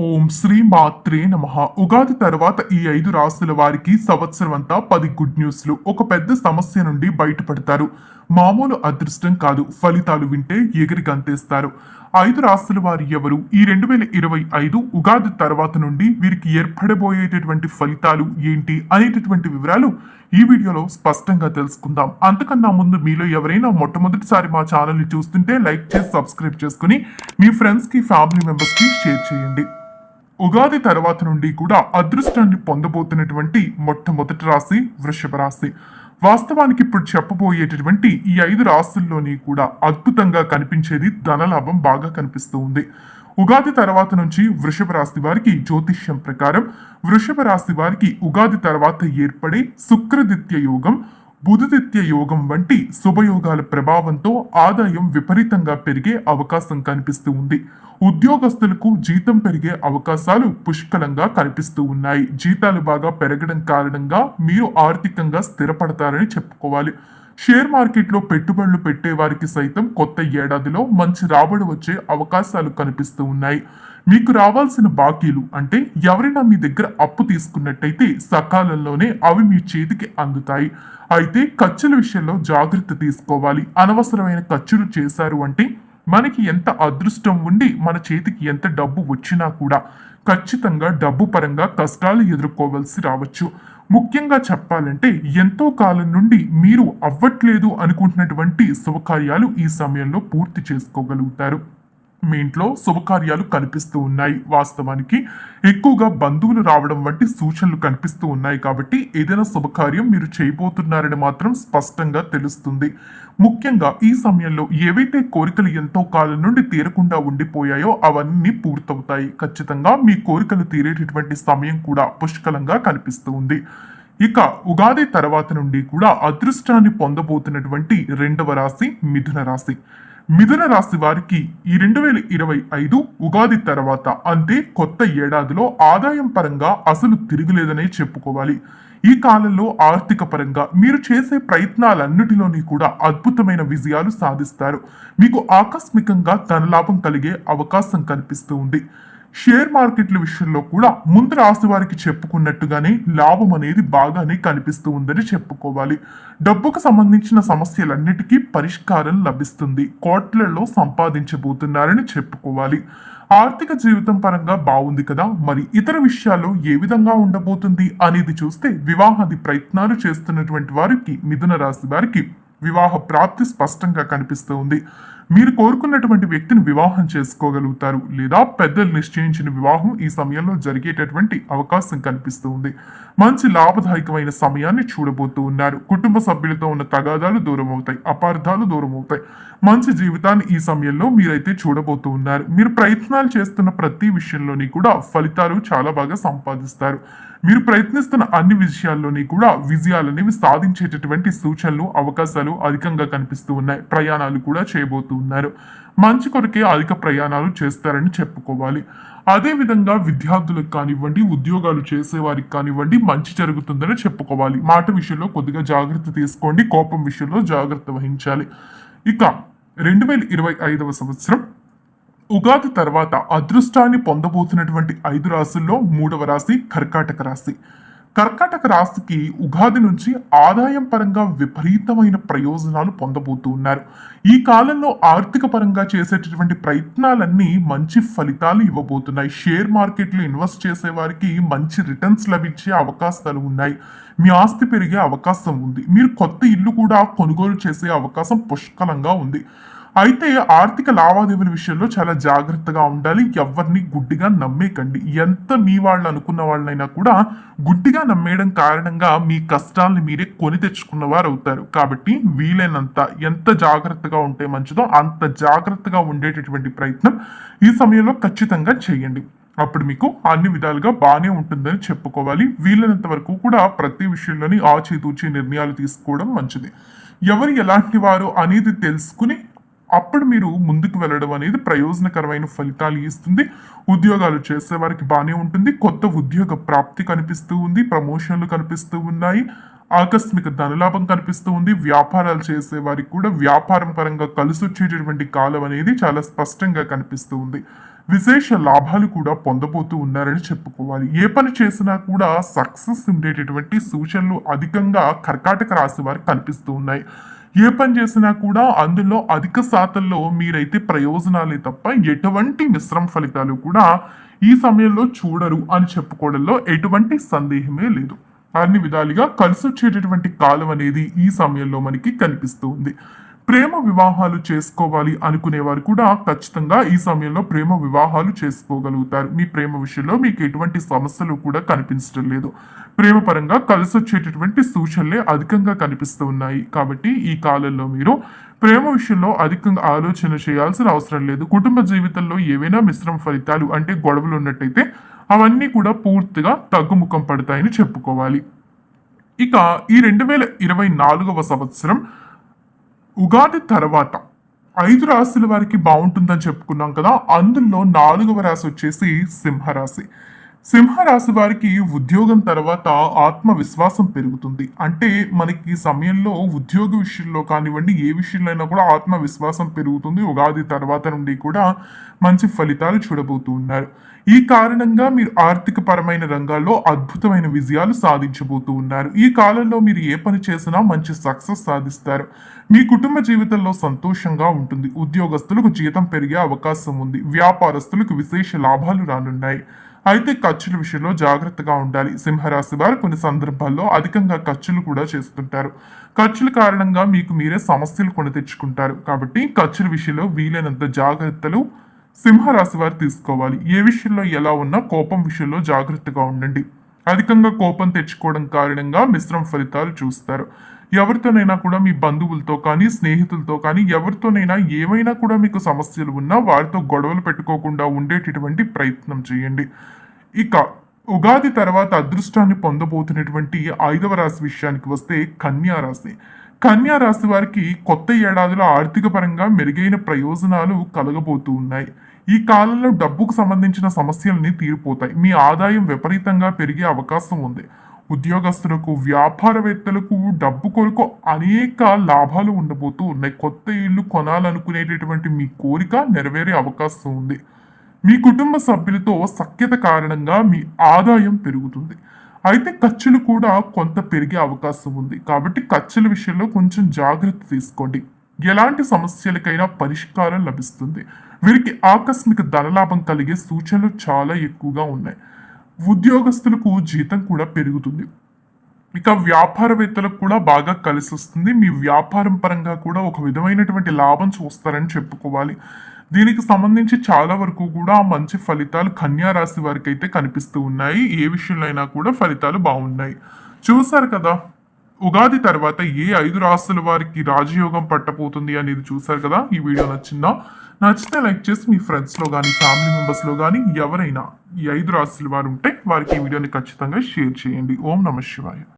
ఓం శ్రీ మాత్రే నమ. ఉగాది తర్వాత ఈ ఐదు రాసుల వారికి సంవత్సరం అంతా పది గుడ్ న్యూస్లు ఒక పెద్ద సమస్య నుండి బయటపడతారు. మామూలు అదృష్టం కాదు. ఫలితాలు వింటే ఎగిరి గంతేస్తారు. ఐదు రాసుల వారు ఎవరు? ఈ రెండు వేల ఇరవై ఐదు ఉగాది తర్వాత నుండి వీరికి ఏర్పడబోయేటటువంటి ఫలితాలు ఏంటి అనేటటువంటి వివరాలు ఈ వీడియోలో స్పష్టంగా తెలుసుకుందాం. అంతకన్నా ముందు మీలో ఎవరైనా మొట్టమొదటిసారి మా ఛానల్ని చూస్తుంటే లైక్ చేసి సబ్స్క్రైబ్ చేసుకుని మీ ఫ్రెండ్స్కి ఫ్యామిలీ మెంబర్స్కి షేర్ చేయండి. ఉగాది తర్వాత నుండి కూడా అదృష్టాన్ని పొందబోతున్నటువంటి మొట్టమొదటి రాశి వృషభ రాశి. వాస్తవానికి ఇప్పుడు చెప్పబోయేటటువంటి ఈ ఐదు రాశుల్లోని కూడా అద్భుతంగా కనిపించేది ధనలాభం బాగా కనిపిస్తూ ఉంది. ఉగాది తర్వాత నుంచి వృషభ రాశి వారికి జ్యోతిష్యం ప్రకారం వృషభ రాశి వారికి ఉగాది తర్వాత ఏర్పడే శుక్రదిత్య యోగం బుధదిత్య యోగం వంటి శుభయోగాల ప్రభావంతో ఆదాయం విపరీతంగా పెరిగే అవకాశం కనిపిస్తూ ఉంది. ఉద్యోగస్తులకు జీతం పెరిగే అవకాశాలు పుష్కలంగా కనిపిస్తూ ఉన్నాయి. జీతాలు బాగా పెరగడం కారణంగా మీరు ఆర్థికంగా స్థిరపడతారని చెప్పుకోవాలి. షేర్ మార్కెట్లో పెట్టుబడులు పెట్టే వారికి సైతం కొత్త ఏడాదిలో మంచి రాబడి వచ్చే అవకాశాలు కనిపిస్తూ ఉన్నాయి. మీకు రావాల్సిన బాకీలు అంటే ఎవరైనా మీ దగ్గర అప్పు తీసుకున్నట్టయితే సకాలంలోనే అవి మీ చేతికి అందుతాయి. అయితే ఖర్చుల విషయంలో జాగ్రత్త తీసుకోవాలి. అనవసరమైన ఖర్చులు చేశారు అంటే మనకి ఎంత అదృష్టం ఉండి మన చేతికి ఎంత డబ్బు వచ్చినా కూడా ఖచ్చితంగా డబ్బు పరంగా కష్టాలు ఎదుర్కోవాల్సి రావచ్చు. ముఖ్యంగా చెప్పాలంటే ఎంతో కాలం నుండి మీరు అవ్వట్లేదు అనుకుంటున్నటువంటి శుభకార్యాలు ఈ సమయంలో పూర్తి చేసుకోగలుగుతారు. మీ ఇంట్లో శుభకార్యాలు కనిపిస్తూ ఉన్నాయి. వాస్తవానికి ఎక్కువగా బంధువులు రావడం వంటి సూచనలు కనిపిస్తూ ఉన్నాయి కాబట్టి ఏదైనా శుభకార్యం మీరు చేయబోతున్నారని మాత్రం స్పష్టంగా తెలుస్తుంది. ముఖ్యంగా ఈ సమయంలో ఏవైతే కోరికలు ఎంతో కాలం నుండి తీరకుండా ఉండిపోయాయో అవన్నీ పూర్తవుతాయి. ఖచ్చితంగా మీ కోరికలు తీరేటటువంటి సమయం కూడా పుష్కలంగా కనిపిస్తూ ఉంది ఇక ఉగాది తర్వాత నుండి కూడా అదృష్టాన్ని పొందబోతున్నటువంటి రెండవ రాశి మిథున రాశి. మిథున రాశి వారికి ఈ రెండు వేల ఇరవై ఐదు ఉగాది తర్వాత అంటే కొత్త ఏడాదిలో ఆదాయం పరంగా అసలు తిరుగులేదనే చెప్పుకోవాలి. ఈ కాలంలో ఆర్థిక పరంగా మీరు చేసే ప్రయత్నాలన్నిటిలోని కూడా అద్భుతమైన విజయాలు సాధిస్తారు. మీకు ఆకస్మికంగా ధనలాభం కలిగే అవకాశం కనిపిస్తూ ఉంది. షేర్ మార్కెట్ల విషయంలో కూడా ముందు రాశి వారికి చెప్పుకున్నట్టుగానే లాభం అనేది బాగానే కనిపిస్తూ ఉందని చెప్పుకోవాలి. డబ్బుకు సంబంధించిన సమస్యలన్నిటికీ పరిష్కారం లభిస్తుంది. కోట్లలో సంపాదించబోతున్నారని చెప్పుకోవాలి. ఆర్థిక జీవితం పరంగా బాగుంది కదా మరి ఇతర విషయాల్లో ఏ విధంగా ఉండబోతుంది అనేది చూస్తే వివాహాది ప్రయత్నాలు చేస్తున్నటువంటి వారికి మిథున రాశి వారికి వివాహ ప్రాప్తి స్పష్టంగా కనిపిస్తూ ఉంది. మీరు కోరుకున్నటువంటి వ్యక్తిని వివాహం చేసుకోగలుగుతారు లేదా పెద్దలు నిశ్చయించిన వివాహం ఈ సమయంలో జరిగేటటువంటి అవకాశం కనిపిస్తూ ఉంది మంచి లాభదాయకమైన సమయాన్ని చూడబోతూ ఉన్నారు. కుటుంబ సభ్యులతో ఉన్న తగాదాలు దూరం అవుతాయి అపార్థాలు దూరం అవుతాయి. మంచి జీవితాన్ని ఈ సమయంలో మీరైతే చూడబోతూ ఉన్నారు. మీరు ప్రయత్నాలు చేస్తున్న ప్రతి విషయంలోని కూడా ఫలితాలు చాలా బాగా సంపాదిస్తారు. మీరు ప్రయత్నిస్తున్న అన్ని విషయాల్లోని కూడా విజయాలనేవి సాధించేటటువంటి సూచనలు అవకాశాలు అధికంగా కనిపిస్తూ ఉన్నాయి. ప్రయాణాలు కూడా చేయబోతూ ఉన్నారు. మంచి కొరకే అధిక ప్రయాణాలు చేస్తారని చెప్పుకోవాలి. అదే విధంగా విద్యార్థులకు కానివ్వండి ఉద్యోగాలు చేసే వారికి కానివ్వండి మంచి జరుగుతుందని చెప్పుకోవాలి. మాట విషయంలో కొద్దిగా జాగ్రత్త తీసుకోండి. కోపం విషయంలో జాగ్రత్త వహించాలి. ఇక రెండు వేల ఇరవై ఐదవ సంవత్సరం ఉగాది తర్వాత అదృష్టాన్ని పొందబోతున్నటువంటి ఐదు రాశుల్లో మూడవ రాశి కర్కాటక రాశి. కర్కాటక రాశికి ఉగాది నుంచి ఆదాయం పరంగా విపరీతమైన ప్రయోజనాలు పొందబోతూ ఉన్నారు. ఈ కాలంలో ఆర్థిక పరంగా చేసేటటువంటి ప్రయత్నాలన్నీ మంచి ఫలితాలు ఇవ్వబోతున్నాయి. షేర్ మార్కెట్లో ఇన్వెస్ట్ చేసే వారికి మంచి రిటర్న్స్ లభించే అవకాశాలు ఉన్నాయి. మీ ఆస్తి పెరిగే అవకాశం ఉంది. మీరు కొత్త ఇల్లు కూడా కొనుగోలు చేసే అవకాశం పుష్కలంగా ఉంది. అయితే ఆర్థిక లావాదేవీల విషయంలో చాలా జాగ్రత్తగా ఉండాలి. ఎవరిని గుడ్డిగా నమ్మేకండి. ఎంత మీ వాళ్ళు అనుకున్న వాళ్ళైనా కూడా గుడ్డిగా నమ్మేయడం కారణంగా మీ కష్టాలను మీరే కొని తెచ్చుకున్న వారు అవుతారు. కాబట్టి వీలైనంత ఎంత జాగ్రత్తగా ఉంటే మంచిదో అంత జాగ్రత్తగా ఉండేటటువంటి ప్రయత్నం ఈ సమయంలో ఖచ్చితంగా చేయండి. అప్పుడు మీకు అన్ని విధాలుగా బాగానే ఉంటుందని చెప్పుకోవాలి. వీలైనంత వరకు కూడా ప్రతి విషయంలోని ఆచితూచి నిర్ణయాలు తీసుకోవడం మంచిది. ఎవరు ఎలాంటి వారు అనేది తెలుసుకుని అప్పుడు మీరు ముందుకు వెళ్ళడం అనేది ప్రయోజనకరమైన ఫలితాలు ఇస్తుంది. ఉద్యోగాలు చేసే వారికి బాగానే ఉంటుంది. కొత్త ఉద్యోగ ప్రాప్తి కనిపిస్తూ ఉంది. ప్రమోషన్లు కనిపిస్తూ ఉన్నాయి. ఆకస్మిక ధనలాభం కనిపిస్తూ ఉంది. వ్యాపారాలు చేసే వారికి కూడా వ్యాపారం పరంగా కలిసి వచ్చేటటువంటి కాలం అనేది చాలా స్పష్టంగా కనిపిస్తూ ఉంది. విశేష లాభాలు కూడా పొందబోతూ ఉన్నారని చెప్పుకోవాలి. ఏ పని చేసినా కూడా సక్సెస్ ఉండేటటువంటి సూచనలు అధికంగా కర్కాటక రాశి వారికి కనిపిస్తూ ఉన్నాయి. ఏ పని చేసినా కూడా అందులో అధిక శాతంలో మీరైతే ప్రయోజనాలే తప్ప ఎటువంటి మిశ్రమ ఫలితాలు కూడా ఈ సమయంలో చూడరు అని చెప్పుకోవడంలో ఎటువంటి సందేహమే లేదు. అన్ని విధాలుగా కలిసి వచ్చేటటువంటి కాలం అనేది ఈ సమయంలో మనకి కనిపిస్తుంది ప్రేమ వివాహాలు చేసుకోవాలి అనుకునేవారు కూడా ఖచ్చితంగా ఈ సమయంలో ప్రేమ వివాహాలు చేసుకోగలుగుతారు. మీ ప్రేమ విషయంలో మీకు ఎటువంటి సమస్యలు కూడా కనిపించడం లేదు. ప్రేమపరంగా కలిసి వచ్చేటటువంటి సూచనలే అధికంగా కనిపిస్తూ ఉన్నాయి. కాబట్టి ఈ కాలంలో మీరు ప్రేమ విషయంలో అధికంగా ఆలోచన చేయాల్సిన అవసరం లేదు. కుటుంబ జీవితంలో ఏవైనా మిశ్రమ ఫలితాలు అంటే గొడవలు ఉన్నట్టయితే అవన్నీ కూడా పూర్తిగా తగ్గుముఖం పడతాయని చెప్పుకోవాలి. ఇక ఈ రెండు వేల ఇరవై నాలుగవ సంవత్సరం ఉగాది తర్వాత ఐదు రాశుల వారికి బాగుంటుందని చెప్పుకున్నాం కదా అందులో నాలుగవ రాశి వచ్చేసి సింహరాశి. సింహరాశి వారికి ఉద్యోగం తర్వాత ఆత్మవిశ్వాసం పెరుగుతుంది. అంటే మనకి ఈ సమయంలో ఉద్యోగ విషయంలో కానివ్వండి ఏ విషయంలో అయినా కూడా ఆత్మవిశ్వాసం పెరుగుతుంది. ఉగాది తర్వాత నుండి కూడా మంచి ఫలితాలు చూడబోతూ ఉన్నారు. ఈ కారణంగా మీరు ఆర్థిక పరమైన రంగాల్లో అద్భుతమైన విజయాలు సాధించబోతూ ఉన్నారు. ఈ కాలంలో మీరు ఏ పని చేసినా మంచి సక్సెస్ సాధిస్తారు. మీ కుటుంబ జీవితంలో సంతోషంగా ఉంటుంది. ఉద్యోగస్తులకు జీతం పెరిగే అవకాశం ఉంది. వ్యాపారస్తులకు విశేష లాభాలు రానున్నాయి. అయితే ఖర్చుల విషయంలో జాగ్రత్తగా ఉండాలి. సింహరాశి వారు కొన్ని సందర్భాల్లో అధికంగా ఖర్చులు కూడా చేస్తుంటారు. ఖర్చుల కారణంగా మీకు మీరే సమస్యలు కొని తెచ్చుకుంటారు. కాబట్టి ఖర్చుల విషయంలో వీలైనంత జాగ్రత్తలు సింహరాశి వారు తీసుకోవాలి. ఏ విషయంలో ఎలా ఉన్నా కోపం విషయంలో జాగ్రత్తగా ఉండండి. అధికంగా కోపం తెచ్చుకోవడం కారణంగా మిశ్రమ ఫలితాలు చూస్తారు. ఎవరితోనైనా కూడా మీ బంధువులతో కానీ స్నేహితులతో కానీ ఎవరితోనైనా ఏమైనా కూడా మీకు సమస్యలు ఉన్నా వారితో గొడవలు పెట్టుకోకుండా ఉండేటటువంటి ప్రయత్నం చేయండి. ఇక ఉగాది తర్వాత అదృష్టాన్ని పొందబోతున్నటువంటి ఐదవ రాశి విషయానికి వస్తే కన్యా రాశి. కన్యా రాశి వారికి కొత్త ఏడాదిలో ఆర్థిక పరంగా మెరుగైన ప్రయోజనాలు కలగబోతూ ఉన్నాయి. ఈ కాలంలో డబ్బుకు సంబంధించిన సమస్యలన్నీ తీరిపోతాయి. మీ ఆదాయం విపరీతంగా పెరిగే అవకాశం ఉంది. ఉద్యోగస్తులకు వ్యాపారవేత్తలకు డబ్బు కొరకు అనేక లాభాలు ఉండబోతూ ఉన్నాయి. కొత్త ఇల్లు కొనాలనుకునేటటువంటి మీ కోరిక నెరవేరే అవకాశం ఉంది. మీ కుటుంబ సభ్యులతో సఖ్యత కారణంగా మీ ఆదాయం పెరుగుతుంది. అయితే ఖర్చులు కూడా కొంత పెరిగే అవకాశం ఉంది. కాబట్టి ఖర్చుల విషయంలో కొంచెం జాగ్రత్త తీసుకోండి. ఎలాంటి సమస్యలకైనా పరిష్కారం లభిస్తుంది. వీరికి ఆకస్మిక ధనలాభం కలిగే సూచనలు చాలా ఎక్కువగా ఉన్నాయి. ఉద్యోగస్తులకు జీతం కూడా పెరుగుతుంది. ఇక వ్యాపారవేత్తలకు కూడా బాగా కలిసి వస్తుంది మీ వ్యాపారం పరంగా కూడా ఒక విధమైనటువంటి లాభం చూస్తారని చెప్పుకోవాలి. దీనికి సంబంధించి చాలా వరకు కూడా మంచి ఫలితాలు కన్యా రాశి వారికి అయితే కనిపిస్తూ ఉన్నాయి. ఏ విషయంలో అయినా కూడా ఫలితాలు బాగున్నాయి. చూసారు కదా? ఉగాది తర్వాత ఏ ఐదు రాశుల వారికి రాజయోగం పట్టపోతుంది అనేది చూసారు కదా? ఈ వీడియో నచ్చిందా? నచ్చితే లైక్ చేసి మీ ఫ్రెండ్స్లో కానీ ఫ్యామిలీ మెంబర్స్లో కానీ ఎవరైనా ఈ ఐదు రాశుల వారు ఉంటే వారికి ఈ వీడియోని ఖచ్చితంగా షేర్ చేయండి. ఓం నమ శివాయ.